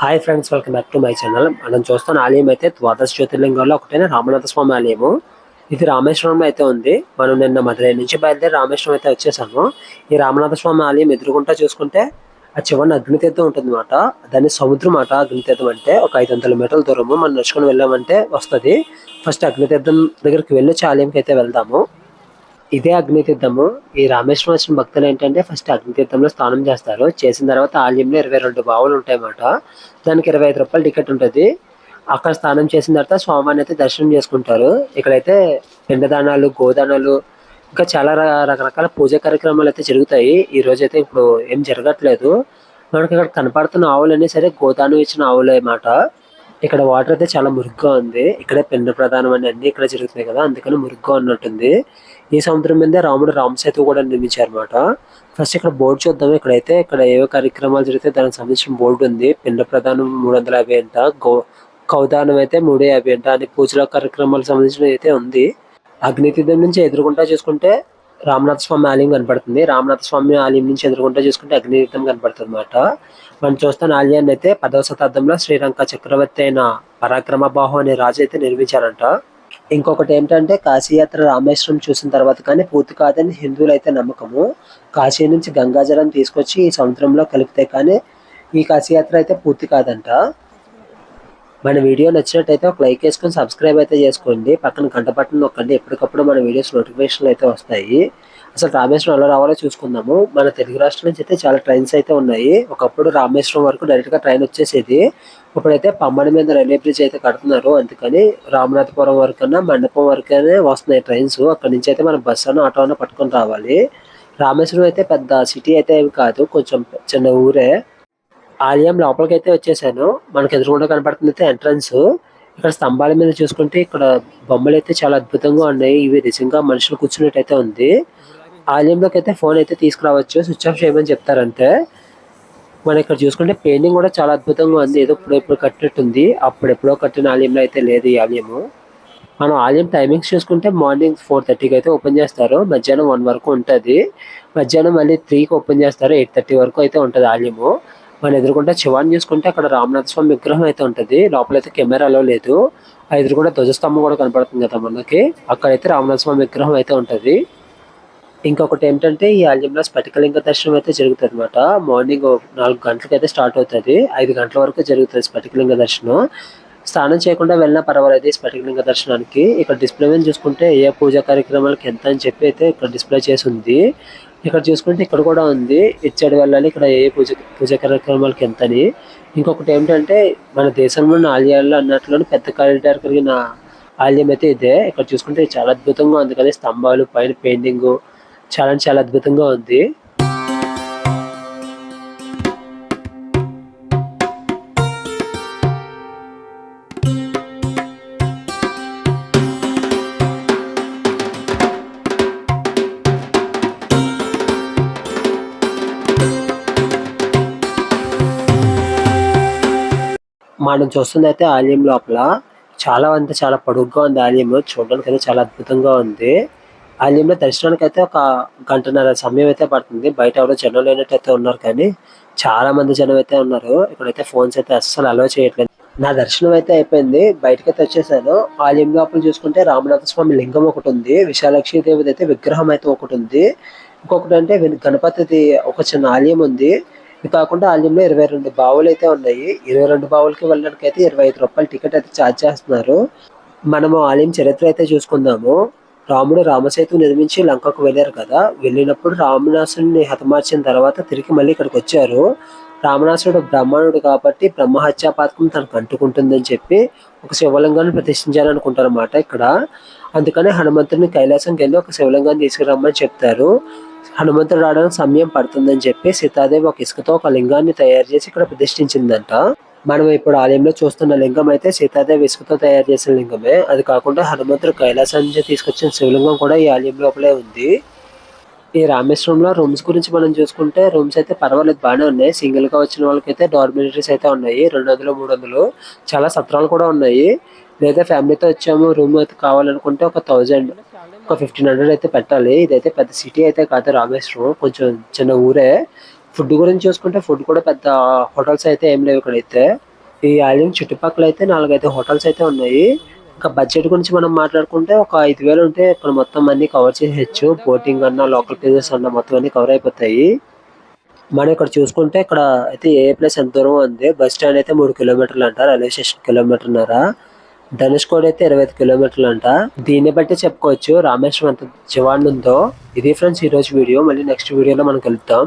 Hi friends welcome back to my channel మనం చూస్తున్న ఆలయం అయితే ద్వాదశ జ్యోతిర్లింగాల్లో ఒకటైన రామనాథ స్వామి ఆలయము. ఇది రామేశ్వరంలో అయితే ఉంది. మనం నిన్న మధురై నుంచి బయలుదేరి రామేశ్వరం అయితే వచ్చేసాము. ఈ రామనాథ స్వామి ఆలయం ఎదురుకుంటా చూసుకుంటే ఆ చివరిన అగ్నితీర్థం ఉంటుంది అనమాట దాన్ని సముద్రం మాట అగ్నితీర్థం అంటే ఒక ఐదు వందల మీటర్ల దూరము మనం నడుచుకొని వెళ్ళామంటే వస్తుంది. ఫస్ట్ అగ్నితీర్థం దగ్గరికి వెళ్ళి ఆలయంకి అయితే వెళ్దాము. ఇదే అగ్నితీర్థము ఈ రామేశ్వరం వచ్చిన భక్తులు ఏంటంటే ఫస్ట్ అగ్నితీర్థంలో స్నానం చేస్తారు. చేసిన తర్వాత ఆలయంలో ఇరవై రెండు బావులు ఉంటాయన్నమాట. దానికి ఇరవై ఐదు రూపాయలు టికెట్ ఉంటుంది. అక్కడ స్నానం చేసిన తర్వాత స్వామివారిని అయితే దర్శనం చేసుకుంటారు. ఇక్కడైతే పిండదానాలు గోదానాలు ఇంకా చాలా రకరకాల పూజా కార్యక్రమాలు అయితే జరుగుతాయి. ఈ రోజు అయితే ఇప్పుడు ఏం జరగట్లేదు. మనకి ఇక్కడ కనపడుతున్న ఆవులన్నీ సరే గోదానం ఇచ్చిన ఆవులు అన్నమాట. ఇక్కడ వాటర్ అయితే చాలా మురుగ్గా ఉంది. ఇక్కడే పిండ ప్రధానం అని అన్ని ఇక్కడ జరుగుతున్నాయి కదా అందుకని మురుగ్గా ఉన్నట్టుంది. ఈ సముద్రం మీద రాముడు రామసేతు కూడా నిర్మించారు అనమాట ఫస్ట్ ఇక్కడ బోర్డు చూద్దాం. ఇక్కడైతే ఇక్కడ ఏవో కార్యక్రమాలు జరిగితే దానికి సంబంధించిన బోర్డు ఉంది. పిండ ప్రధానం మూడు వందల యాభై అంట. గో కౌదానం అయితే మూడు యాభై అంట అని పూజల కార్యక్రమాలకు సంబంధించిన అయితే ఉంది. అగ్నితీర్థం నుంచి ఎదురుకుంటా చూసుకుంటే రామనాథ స్వామి ఆలయం కనపడుతుంది. రామనాథ స్వామి ఆలయం నుంచి ఎదురుకుంటా చూసుకుంటే అగ్నితీర్థం కనపడుతుంది అనమాట మనం చూస్తున్న ఆలయాన్ని అయితే పదవ శతాబ్దంలో శ్రీలంక చక్రవర్తి అయిన పరాక్రమ బాహు అనే రాజు అయితే నిర్మించారంట. ఇంకొకటి ఏంటంటే కాశీయాత్ర రామేశ్వరం చూసిన తర్వాత కానీ పూర్తి కాదని హిందువులు అయితే నమ్మకము. కాశీ నుంచి గంగాజలం తీసుకొచ్చి ఈ సముద్రంలో కలిపితే కానీ ఈ కాశీయాత్ర అయితే పూర్తి కాదంట. మన వీడియో నచ్చినట్టయితే ఒక లైక్ వేసుకొని సబ్స్క్రైబ్ అయితే చేసుకోండి. పక్కన గంట బటన్ నొక్కండి. ఎప్పటికప్పుడు మన వీడియోస్ నోటిఫికేషన్లు అయితే వస్తాయి. అసలు రామేశ్వరం ఎలా రావాలో చూసుకుందాము. మన తెలుగు రాష్ట్రం నుంచి అయితే చాలా ట్రైన్స్ అయితే ఉన్నాయి. ఒకప్పుడు రామేశ్వరం వరకు డైరెక్ట్గా ట్రైన్ వచ్చేసేది. ఇప్పుడైతే పమ్మడి మీద రైల్వే బ్రిడ్జ్ అయితే కడుతున్నారు. అందుకని రామనాథపురం వరకన్నా మండపం వరకనే వస్తున్నాయి ట్రైన్స్ అక్కడ నుంచి అయితే మనం బస్సు అన్న ఆటో అన్న పట్టుకొని రావాలి. రామేశ్వరం అయితే పెద్ద సిటీ అయితే ఏమి కాదు. కొంచెం చిన్న ఊరే. ఆలయం లోపలికి అయితే వచ్చేసాను. మనకు ఎదురుకుండా కనపడుతుంది అయితే ఎంట్రన్స్ ఇక్కడ స్తంభాల మీద చూసుకుంటే ఇక్కడ బొమ్మలు అయితే చాలా అద్భుతంగా ఉన్నాయి. ఇవి నిజంగా మనుషులు కూర్చున్నట్టు అయితే ఉంది. ఆలయంలోకి అయితే ఫోన్ అయితే తీసుకురావచ్చు. స్విచ్ ఆఫ్ చేయమని చెప్తారంటే. మనం ఇక్కడ చూసుకుంటే పెయింటింగ్ కూడా చాలా అద్భుతంగా ఉంది. ఏదో ఇప్పుడు ఇప్పుడు కట్టినట్టుంది. అప్పుడు ఎప్పుడో కట్టిన ఆలయంలో అయితే లేదు ఈ ఆలయము. మనం ఆలయం టైమింగ్స్ చూసుకుంటే మార్నింగ్ ఫోర్ థర్టీకి అయితే ఓపెన్ చేస్తారు. మధ్యాహ్నం వన్ వరకు ఉంటుంది. మధ్యాహ్నం మళ్ళీ త్రీకి ఓపెన్ చేస్తారు. ఎయిట్ థర్టీ వరకు అయితే ఉంటుంది ఆలయము. మనం ఎదురుకుంటే శివాన్ని చూసుకుంటే అక్కడ రామనాథ స్వామి విగ్రహం అయితే ఉంటుంది. లోపలైతే కెమెరాలో లేదు. ఆ ఎదురుకుండా ధ్వజస్తంభం కూడా కనపడుతుంది కదా మనకి. అక్కడైతే రామనాథ స్వామి విగ్రహం అయితే ఉంటుంది. ఇంకొకటి ఏంటంటే ఈ ఆలయంలో స్ఫటికలింగ దర్శనం అయితే జరుగుతుంది అనమాట మార్నింగ్ నాలుగు గంటలకు అయితే స్టార్ట్ అవుతుంది. ఐదు గంటల వరకు జరుగుతుంది స్ఫటికలింగ దర్శనం. స్నానం చేయకుండా వెళ్ళినా పర్వాలేదు ఈ స్ఫటికలింగ దర్శనానికి. ఇక్కడ డిస్ప్లే మీద చూసుకుంటే ఏ పూజా కార్యక్రమాలకి ఎంత అని చెప్పి అయితే ఇక్కడ డిస్ప్లే చేసి ఉంది. ఇక్కడ చూసుకుంటే ఇక్కడ కూడా ఉంది. ఇటు సైడ్ వెళ్ళాలి ఇక్కడ ఏ పూజ పూజా కార్యక్రమాలకి ఎంత అని. ఇంకొకటి ఏంటంటే మన దేశంలో ఉన్న ఆలయాల్లో అన్నట్లోనే పెద్ద కారిడార్ కలిగిన ఆలయం అయితే ఇదే. ఇక్కడ చూసుకుంటే చాలా అద్భుతంగా ఉంది కదా స్తంభాలు పైన పెయింటింగ్ చాలా చాలా అద్భుతంగా ఉంది. మనం చూస్తుంది అయితే ఆలయం లోపల చాలా అంటే చాలా పొడుగ్గా ఉంది ఆలయం చూడడానికి అయితే చాలా అద్భుతంగా ఉంది. ఆలయంలో దర్శనానికి అయితే ఒక గంటన్నర సమయం అయితే పడుతుంది. బయట ఎవరో జనం లేనట్టు అయితే ఉన్నారు కానీ చాలా మంది జనం అయితే ఉన్నారు. ఇక్కడైతే ఫోన్స్ అయితే అస్సలు అలో చేయట్లేదు. నా దర్శనం అయితే అయిపోయింది. బయటకి అయితే వచ్చేసాను. ఆలయం లోపల చూసుకుంటే రామనాథ స్వామి లింగం ఒకటి ఉంది. విశాలక్షి దేవిది అయితే విగ్రహం అయితే ఒకటి ఉంది. ఇంకొకటి అంటే గణపతిది ఒక చిన్న ఆలయం ఉంది. ఇది కాకుండా ఆలయంలో ఇరవై రెండు బావులు అయితే ఉన్నాయి. ఇరవై రెండు బావులకి వెళ్ళడానికి అయితే ఇరవై ఐదు రూపాయలు టికెట్ అయితే ఛార్జ్ చేస్తున్నారు. మనము ఆలయం చరిత్ర అయితే చూసుకుందాము. రాముడు రామసేతు నిర్మించి లంకకు వెళ్ళారు కదా. వెళ్ళినప్పుడు రామనాసుని హతమార్చిన తర్వాత తిరిగి మళ్ళీ ఇక్కడికి వచ్చారు. రామనాసుడు బ్రాహ్మణుడు కాబట్టి బ్రహ్మహత్యా పాతకం తనకు అంటుకుంటుందని చెప్పి ఒక శివలింగాన్ని ప్రతిష్ఠించాలనుకుంటారన్నమాట ఇక్కడ. అందుకనే హనుమంతుడిని కైలాసంకి వెళ్ళి ఒక శివలింగాన్ని తీసుకురమ్మని చెప్తారు. హనుమంతుడు రావడానికి సమయం పడుతుందని చెప్పి సీతాదేవి ఒక ఇసుకతో ఒక లింగాన్ని తయారు చేసి ఇక్కడ ప్రతిష్ఠించిందంట. మనం ఇప్పుడు ఆలయంలో చూస్తున్న లింగం అయితే సీతాదేవి ఇసుకతో తయారు చేసిన లింగమే. అది కాకుండా హనుమంతుడు కైలాసం నుంచి తీసుకొచ్చిన శివలింగం కూడా ఈ ఆలయం లోపలే ఉంది. ఈ రామేశ్వరంలో రూమ్స్ గురించి మనం చూసుకుంటే రూమ్స్ అయితే పర్వాలేదు బాగానే ఉన్నాయి. సింగిల్గా వచ్చిన వాళ్ళకైతే డార్మిటరీస్ అయితే ఉన్నాయి రెండు వందలు మూడు వందలు చాలా సత్రాలు కూడా ఉన్నాయి. లేదా ఫ్యామిలీతో వచ్చాము రూమ్ అయితే కావాలనుకుంటే ఒక థౌజండ్ ఒక ఫిఫ్టీన్ హండ్రెడ్ అయితే పెట్టాలి. ఇదైతే పెద్ద సిటీ అయితే కాదు రామేశ్వరం కొంచెం చిన్న ఊరే. ఫుడ్ గురించి చూసుకుంటే ఫుడ్ కూడా పెద్ద హోటల్స్ అయితే ఏం లేవు ఇక్కడైతే. ఈ ఐలాండ్ చుట్టుపక్కల అయితే నాలుగైదు హోటల్స్ అయితే ఉన్నాయి. ఇంకా బడ్జెట్ గురించి మనం మాట్లాడుకుంటే ఒక ఐదు వేలు ఉంటే ఇక్కడ మొత్తం అన్ని కవర్ చేసేయచ్చు. బోటింగ్ అన్న లోకల్ ప్లేసెస్ అన్న మొత్తం అన్ని కవర్ అయిపోతాయి. మనం ఇక్కడ చూసుకుంటే ఇక్కడ అయితే ఏ ప్లేస్ ఎంత దూరం ఉంది? బస్ స్టాండ్ అయితే మూడు కిలోమీటర్లు అంట రైల్వే స్టేషన్ కిలోమీటర్న్నర. ధనుష్కోడ్ అయితే ఇరవై ఐదు కిలోమీటర్లు అంట. దీన్ని బట్టి చెప్పుకోవచ్చు రామేశ్వరం ఎంత జవాన్ ఉందో ఇది ఫ్రెండ్స్ ఈ రోజు వీడియో. మళ్ళీ నెక్స్ట్ వీడియోలో మనం కలుద్దాం.